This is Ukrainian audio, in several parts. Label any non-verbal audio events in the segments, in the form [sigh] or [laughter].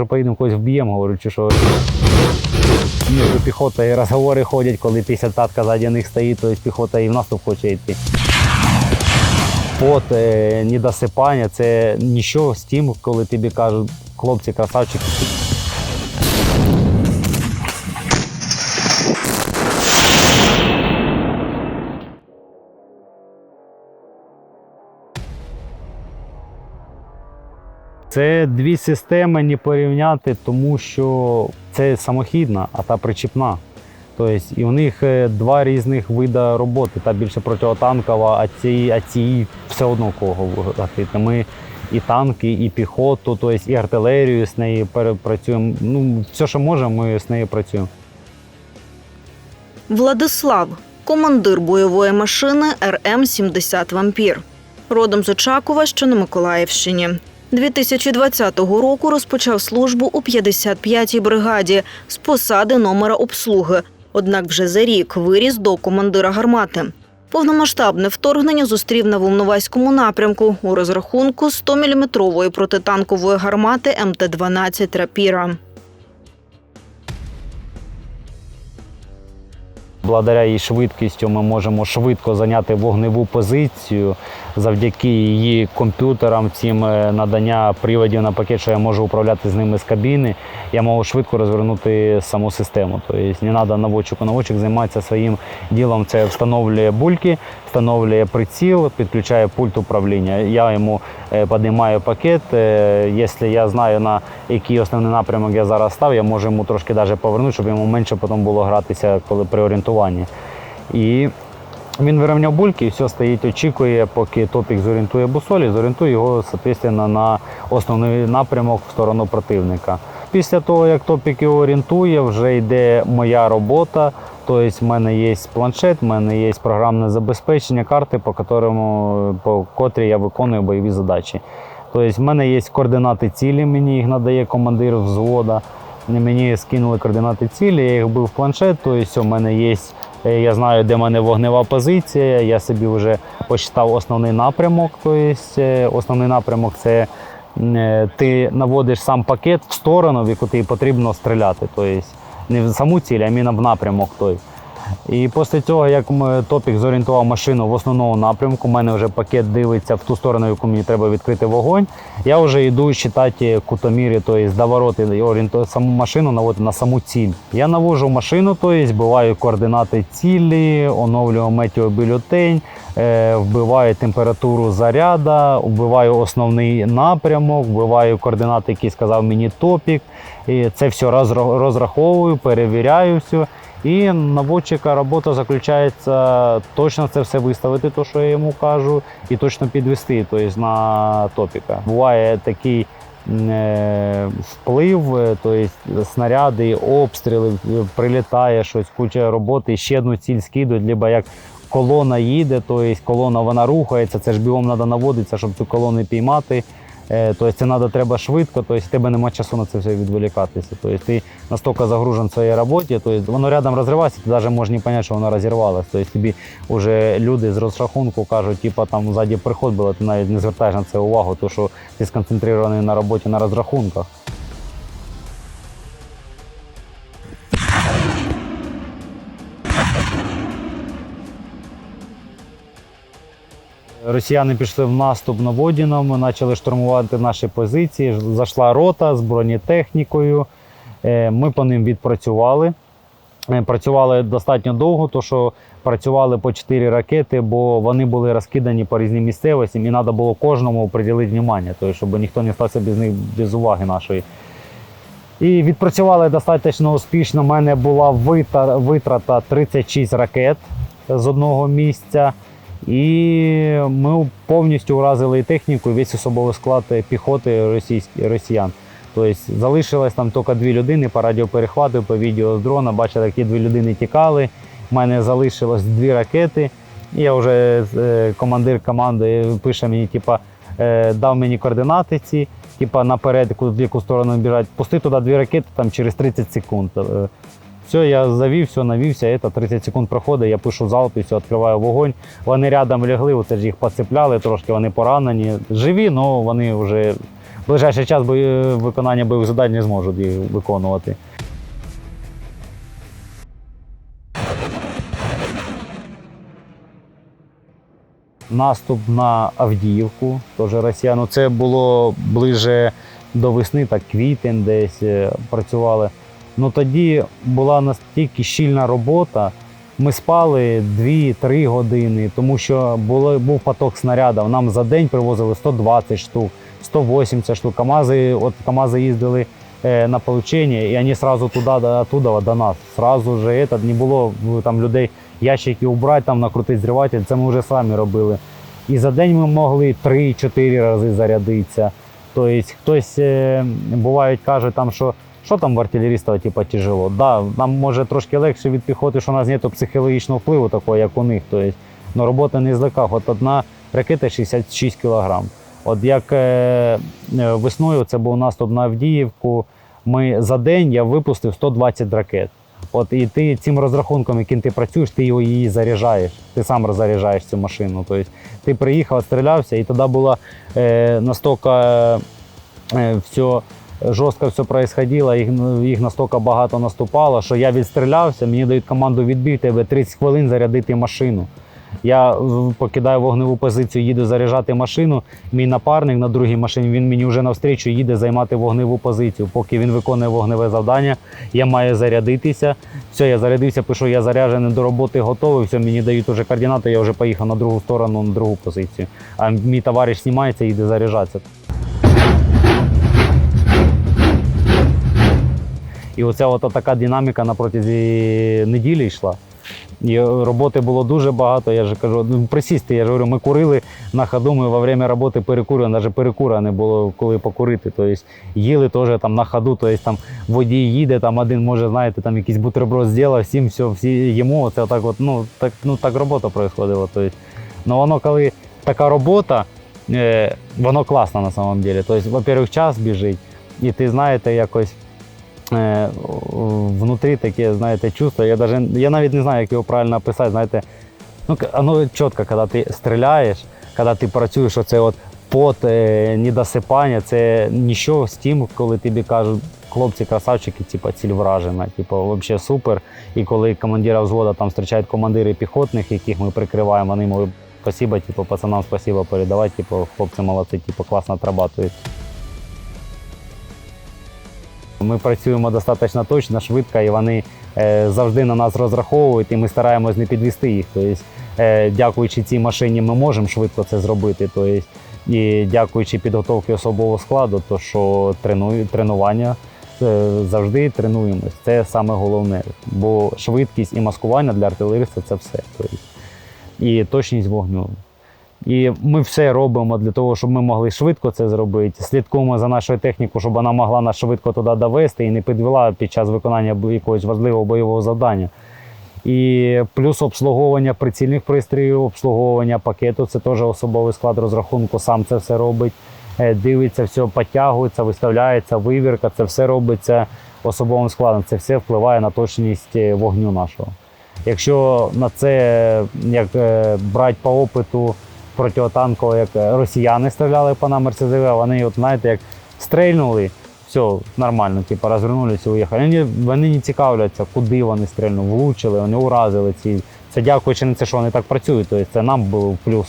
може поїдемо когось вб'ємо, говорю, чи що. Між піхотою розговори ходять, коли 50-татка ззаді них стоїть, то піхота і в наступ хоче йти. Пот, е, недосипання це нічого з тим, коли тобі кажуть, хлопці, красавчики. Це дві системи не порівняти, тому що це самохідна, а та причіпна. Тобто, і у них е, два різних види роботи. Та більше протитанкова, а ці, а ці все одно кого гатити. Ми і танки, і піхоту, тобто і артилерію з нею перепрацюємо. Ну, все, що можемо, ми з нею працюємо. Владислав, командир бойової машини РМ-70 Вампір. Родом з Очакова, що на Миколаївщині. 2020 року розпочав службу у 55-й бригаді з посади номера обслуги. Однак вже за рік виріс до командира гармати. Повномасштабне вторгнення зустрів на Волноваському напрямку у розрахунку 100-мм протитанкової гармати МТ-12 «Рапіра». Благодаря її швидкістю ми можемо швидко зайняти вогневу позицію завдяки її комп'ютерам, цим е, надання приводів на пакет, що я можу управляти з ними з кабіни. Я можу швидко розвернути саму систему. Тобто не треба наводчику. Наводчик займається своїм ділом. Це встановлює бульки, встановлює приціл, підключає пульт управління. Я йому е, піднімаю пакет. Е, Якщо я знаю на який основний напрямок я зараз став, я можу йому трошки навіть повернути, щоб йому менше потім було гратися, коли при орієнтуванні. І він вирівняв бульки і все стоїть, очікує, поки топік зорієнтує бусолі, зорієнтує його соответственно, на основний напрямок в сторону противника. Після того, як топік його орієнтує, вже йде моя робота. Тобто в мене є планшет, в мене є програмне забезпечення, карти, по котрому, по котрій я виконую бойові задачі. Тобто в мене є координати цілі, мені їх надає командир взвода. Мені скинули координати цілі, я їх був в планшет, тобто у мене є, е, я знаю, де в мене вогнева позиція, я собі вже почитав основний напрямок. Тобто основний напрямок це е, ти наводиш сам пакет в сторону, в яку тобі потрібно стріляти. Тобто не в саму ціль, а в напрямок той. І після цього, як м- топік зорієнтував машину в основному напрямку, у мене вже пакет дивиться в ту сторону, яку мені треба відкрити вогонь. Я вже йду читати кутоміри, тобто довороти і орієнту саму машину наводити на саму ціль. Я навожу машину, тобто вбиваю координати цілі, оновлюю метеобюлетень, е, вбиваю температуру заряда, вбиваю основний напрямок, вбиваю координати, які сказав мені топік. І це все розраховую, перевіряю все. І наводчика робота заключається точно це все виставити, то що я йому кажу, і точно підвести тобто, на топіка. Буває такий е, вплив, е, тобто снаряди, обстріли, е, прилітає щось, куча роботи, ще одну ціль скидують, либо як колона їде, тобто колона вона рухається, це ж бігом треба наводитися, щоб цю колону піймати. Е, Тобто це треба треба швидко, тобто тебе немає часу на це все відволікатися. Тобто ти настільки загружен в своїй роботі, тобто воно рядом розривається, ти навіть можеш не зрозуміти, що воно розірвалося. Тобто тобі вже люди з розрахунку кажуть, типу там ззаді приход було, ти навіть не звертаєш на це увагу, тому що ти сконцентрований на роботі на розрахунках. Росіяни пішли в наступ на Водіном, почали штурмувати наші позиції. Зайшла рота з бронетехнікою. Е, Ми по ним відпрацювали. Е, Працювали достатньо довго, тому що працювали по 4 ракети, бо вони були розкидані по різним місцевостям, і треба було кожному приділити увагу, тобто, щоб ніхто не стався без них без уваги нашої. І відпрацювали достатньо успішно. У мене була витрата 36 ракет з одного місця. І ми повністю вразили і техніку, і весь особовий склад піхоти російськ- росіян. Тобто залишилось там тільки дві людини по радіоперехвату, по відео з дрона. Бачили, які дві людини тікали. У мене залишилось дві ракети. Я вже е, командир команди пише мені, типа, е, дав мені координати ці, типа наперед, в яку сторону біжать. Пусти туди дві ракети там через 30 секунд. Е, Все, я завів, все, навівся, це 30 секунд проходить, я пишу залп і все, відкриваю вогонь. Вони рядом лягли, оце ж їх поцепляли, трошки вони поранені. Живі, але вони вже ближайший час бої- виконання бойових завдань не зможуть їх виконувати. Наступ на Авдіївку, теж росіян. Ну, Це було ближе до весни, так квітень десь е, працювали. Ну тоді була настільки щільна робота. Ми спали 2-3 години, тому що було, був поток снарядів. Нам за день привозили 120 штук, 180 штук. КАМАЗи, от КАМАЗи їздили е, на получення, і вони сразу туди, оттуда до нас. Сразу же это, не було там людей ящики убрати, там накрутити зриватель, це ми вже самі робили. І за день ми могли 3-4 рази зарядитися. Тобто хтось е, буває каже, там, що що там в артилеріста типу, тяжело. Да, нам може трошки легше від піхоти, що у нас немає психологічного впливу такого, як у них. Тобто, робота не з легких. От одна ракета 66 кг. От як е, е, весною це був наступ на Авдіївку, ми за день я випустив 120 ракет. От і ти цим розрахунком, яким ти працюєш, ти її заряджаєш. Ти сам роззаряджаєш цю машину. Тобто ти приїхав, стрілявся, і тоді було е, настільки е, все жорстко все происходило, їх, ну, їх настільки багато наступало, що я відстрілявся, мені дають команду відбій тебе 30 хвилин зарядити машину. Я е, покидаю вогневу позицію, їду заряджати машину. Мій напарник на другій машині він мені вже навстрічу їде займати вогневу позицію. Поки він виконує вогневе завдання, я маю зарядитися. Все, я зарядився, пишу, я заряджений до роботи, готовий. Все, мені дають уже координати, я вже поїхав на другу сторону, на другу позицію. А мій товариш знімається і йде заряджатися. І оця от така динаміка на протязі неділі йшла. І роботи було дуже багато. Я ж кажу, ну, присісти, я ж говорю, ми курили на ходу, ми во время роботи перекурили, навіть перекура не було коли покурити. Тобто їли теж там на ходу, тобто там водій їде, там один може, знаєте, там якийсь бутерброд зробив, всім все, всі їмо. Це так от, ну так, ну так робота происходила. Тобто, ну воно коли така робота, е, воно класно на самом деле. Тобто, во-первых, час біжить, і ти знаєте, якось внутрі таке, знаєте, чувство. Я, даже, я навіть не знаю, як його правильно описати. Знаєте, ну, к- воно чітко, коли ти стріляєш, коли ти працюєш, оце от пот, е, недосипання, це нічого з тим, коли тобі кажуть, хлопці, красавчики, типу, ціль вражена, типу, взагалі супер. І коли командира взводу там зустрічають командири піхотних, яких ми прикриваємо, вони можуть спасибо, типу, пацанам спасибо передавати, типу, хлопці молодці, типу, класно отрабатують. Ми працюємо достатньо точно, швидко, і вони е, завжди на нас розраховують, і ми стараємось не підвести їх. Тобто, е, дякуючи цій машині, ми можемо швидко це зробити. Тобто, і дякуючи підготовці особового складу, то що тренування е, завжди тренуємось. Це саме головне. Бо швидкість і маскування для артилериста це все. Тобто, і точність вогню. І ми все робимо для того, щоб ми могли швидко це зробити. Слідкуємо за нашою технікою, щоб вона могла нас швидко туди довести і не підвела під час виконання якогось важливого бойового завдання. І плюс обслуговування прицільних пристроїв, обслуговування пакету це теж особовий склад розрахунку, сам це все робить. Е, Дивиться, все підтягується, виставляється, вивірка, це все робиться особовим складом. Це все впливає на точність е, вогню нашого. Якщо на це як е, брати по опиту протитанкового, як е, росіяни стріляли по нам РСЗВ, вони, от, знаєте, як стрельнули, все нормально, типу, розвернулися уїхали. Вони, вони не цікавляться, куди вони стрельнули, влучили, вони уразили ці. Це дякуючи на це, що вони так працюють, тобто це нам був плюс.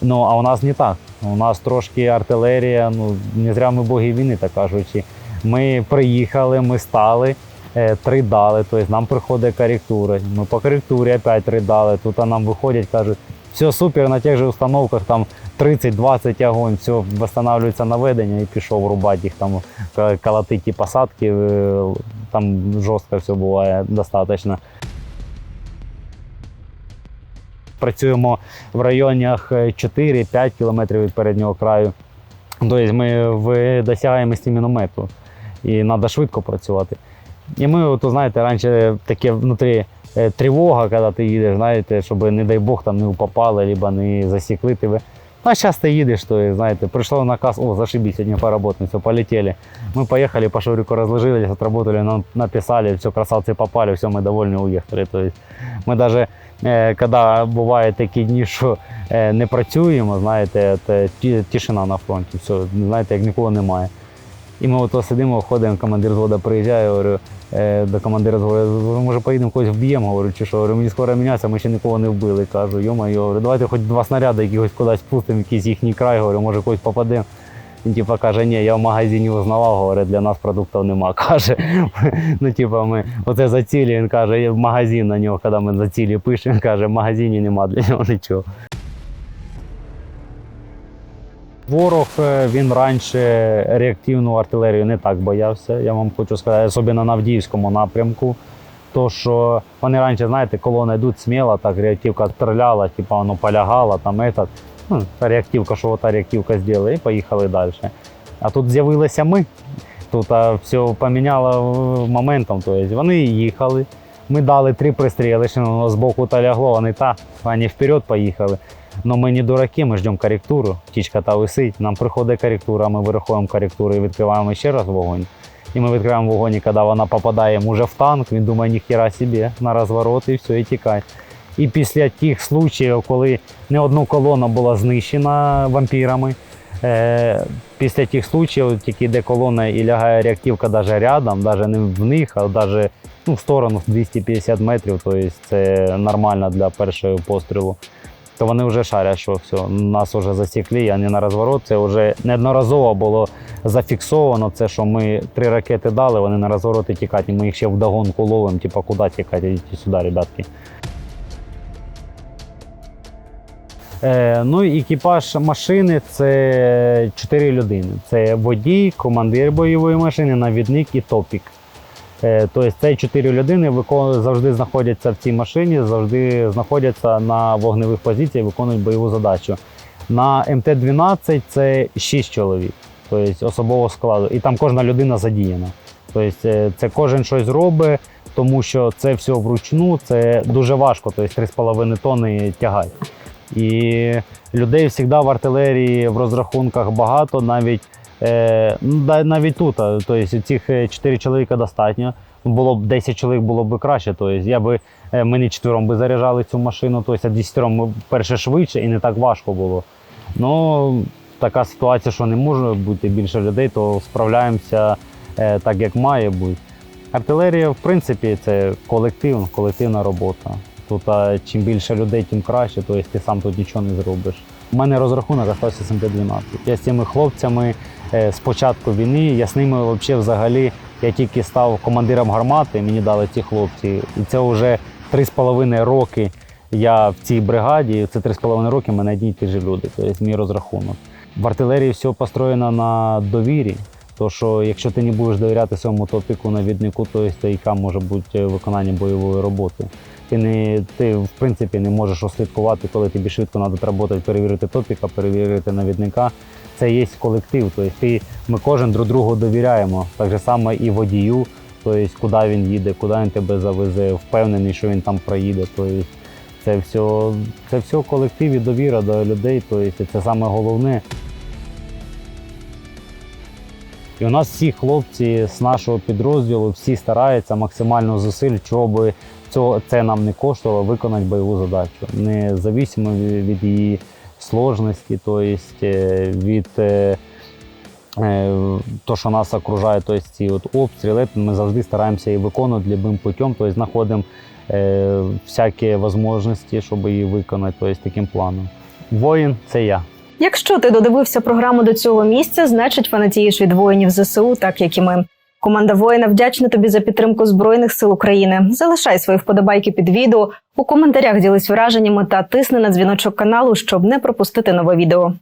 Ну, а у нас не так. У нас трошки артилерія, ну не зря ми боги війни, так кажучи. Ми приїхали, ми стали, е, три дали, тобто нам приходить корректура. Ми по корректурі опять три дали. Тут нам виходять, кажуть, все супер, на тих же установках там 30-20 огонь, все встановлюється наведення і пішов рубати їх там, колотити ті посадки, е, там жорстко все буває достатньо. Працюємо в районах е, 4-5 кілометрів від переднього краю. Тобто ми в досягаємості міномету і треба швидко працювати. І ми, от, знаєте, раніше таке внутрі е, тривога, коли ти їдеш, знаєте, щоб, не дай Бог, там не попали, або не засікли тебе. А зараз ти їдеш, то есть, знаєте, прийшло наказ, о, зашибись, сьогодні поработаем, все, полетели. Мы поехали, по шурику разложились, отработали, нам написали, все, красавцы попали, все, мы довольны, уехали. То есть, ми даже, е, коли бувають такі дні, що е, не працюємо, знаєте, це ті- тишина на фронті, все, знаєте, як нікого немає. І ми ото сидимо, ходимо, командир звода приїжджає, говорю, е, до командира зводу, може поїдемо когось вб'ємо, говорю, чи що, говорю, мені скоро мінятися, ми ще нікого не вбили. Кажу, йо-моє, говорю, давайте хоч два снаряди якихось кудись пустимо, якийсь їхній край, говорю, може когось попадемо. Він типа каже, ні, я в магазині узнавав, говорить, для нас продуктів нема. [laughs] Каже, ну типа ми оце за цілі, він каже, є магазин на нього, коли ми за цілі пишемо, [laughs] каже, в магазині нема для нього нічого. Ворог е, він раніше реактивну артилерію не так боявся. Я вам хочу сказати, особливо на Авдіївському напрямку. То що вони раніше, знаєте, колони йдуть сміло, так реактивка стріляла, типу воно полягала, там этот, ну, та реактивка, що та реактивка зробила, і поїхали далі. А тут з'явилися ми. Тут все поміняло е, моментом. Тобто вони їхали. Ми дали три пристріли, що з боку та лягло, вони та, вони вперед поїхали. Но ми не дураки, ми ждемо корректуру. Птічка та висить, нам приходить корректура, ми вирахуємо корректуру і відкриваємо ще раз вогонь. І ми відкриваємо вогонь, і коли вона попадає може в танк, він думає, ніхіра собі, на розворот і все, і тікає. І після тих случаїв, коли не одну колону була знищена вампірами, е, після тих случаїв, тільки де колона і лягає реактивка навіть рядом, навіть не в них, а навіть ну, в сторону 250 метрів, тобто це нормально для першого пострілу то вони вже шарять, що все, нас вже засікли, а не на розворот. Це вже неодноразово було зафіксовано. Це що ми три ракети дали, вони на розворот і тікають. Ми їх ще вдогонку ловимо, типу, куди тікати, йдіть сюди, ребятки. Е, ну екіпаж машини це чотири людини. Це водій, командир бойової машини, навідник і топік. Е, Тобто це чотири людини завжди знаходяться в цій машині, завжди знаходяться на вогневих позиціях, виконують бойову задачу. На МТ-12 це 6 чоловік, тобто особового складу, і там кожна людина задіяна. Тобто е, це кожен щось робить, тому що це все вручну, це дуже важко, тобто 3,5 тонни тягати. І людей завжди в артилерії в розрахунках багато, навіть навіть тут, тобто цих е, 4 чоловіка достатньо. Було б 10 чоловік було б краще. Тобто я би, е, ми не четвером би заряджали цю машину, тобто 10 ми перше швидше і не так важко було. Ну, така ситуація, що не може бути більше людей, то справляємося е, так, як має бути. Артилерія, в принципі, це колектив, колективна робота. Тут чим більше людей, тим краще, тобто ти сам тут нічого не зробиш. У мене розрахунок залишився 712. Я з цими хлопцями е, з початку війни, я з ними вообще взагалі, я тільки став командиром гармати, мені дали ці хлопці. І це вже 3,5 роки я в цій бригаді, і це 3,5 роки мене одні й ті ж люди, тобто мій розрахунок. В артилерії все построєно на довірі. То що якщо ти не будеш довіряти своєму топіку навіднику, то то яка може бути виконання бойової роботи. Ти не ти в принципі не можеш ослідкувати, коли тобі швидко треба працювати, перевірити топіка, перевірити навідника. Це є колектив. Тобто ти, ми кожен друг другу довіряємо. Так же само і водію, тобто куди він їде, куди він тебе завезе, впевнений, що він там проїде. Тобто це все, це все колектив і довіра до людей. Тобто це саме головне. І у нас всі хлопці з нашого підрозділу всі стараються максимально зусиль, чого би цього це нам не коштувало, виконати бойову задачу. Независимо від її сложності, тобто е, від е, е, то, що нас окружає, тобто ці от обстріли, ми завжди стараємося її виконувати любим путем, тобто знаходимо всякі можливості, щоб її виконати, тобто таким планом. Воїн це я. Якщо ти додивився програму до цього місця, значить фанатієш від воїнів ЗСУ, так як і ми. Команда воїна вдячна тобі за підтримку Збройних сил України. Залишай свої вподобайки під відео, у коментарях ділись враженнями та тисни на дзвіночок каналу, щоб не пропустити нове відео.